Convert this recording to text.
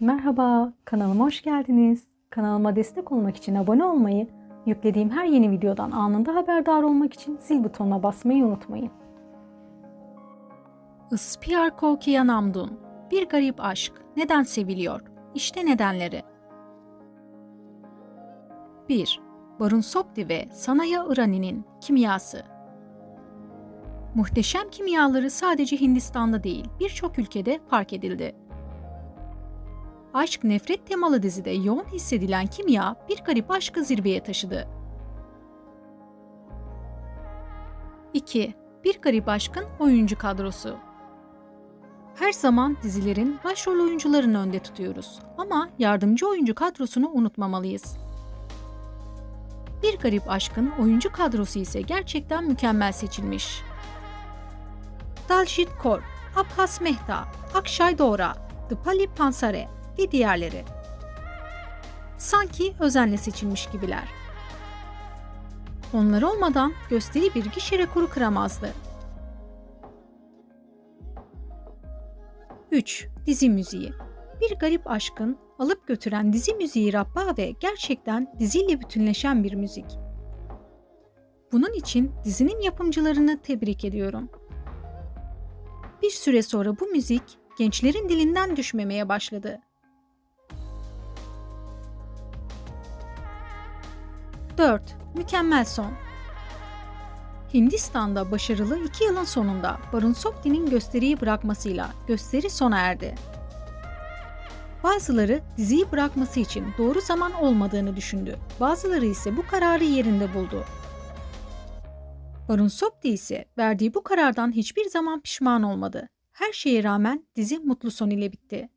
Merhaba, kanalıma hoş geldiniz. Kanalıma destek olmak için abone olmayı, yüklediğim her yeni videodan anında haberdar olmak için zil butonuna basmayı unutmayın. Ispiarko Kiyanamdun Bir garip aşk neden seviliyor? İşte nedenleri. 1. Barun Sopti ve Sanaya Irani'nin kimyası. Muhteşem kimyaları sadece Hindistan'da değil, birçok ülkede fark edildi. Aşk nefret temalı dizide yoğun hissedilen kimya bir garip aşkı zirveye taşıdı. 2. Bir garip aşkın oyuncu kadrosu. Her zaman dizilerin başrol oyuncularını önde tutuyoruz ama yardımcı oyuncu kadrosunu unutmamalıyız. Bir garip aşkın oyuncu kadrosu ise gerçekten mükemmel seçilmiş. Dalshit Kaur, Abhas Mehta, Akshay Dora, Dipali Pansare ve diğerleri. Sanki özenle seçilmiş gibiler. Onlar olmadan gösteri bir gişe rekoru kıramazdı. 3. Dizi müziği Bir garip aşkın alıp götüren dizi müziği Rabba ve gerçekten diziyle bütünleşen bir müzik. Bunun için dizinin yapımcılarını tebrik ediyorum. Bir süre sonra bu müzik gençlerin dilinden düşmemeye başladı. 4. Mükemmel son. Hindistan'da başarılı iki yılın sonunda Barun Sopti'nin gösteriyi bırakmasıyla gösteri sona erdi. Bazıları diziyi bırakması için doğru zaman olmadığını düşündü. Bazıları ise bu kararı yerinde buldu. Barun Sopti ise verdiği bu karardan hiçbir zaman pişman olmadı. Her şeye rağmen dizi mutlu son ile bitti.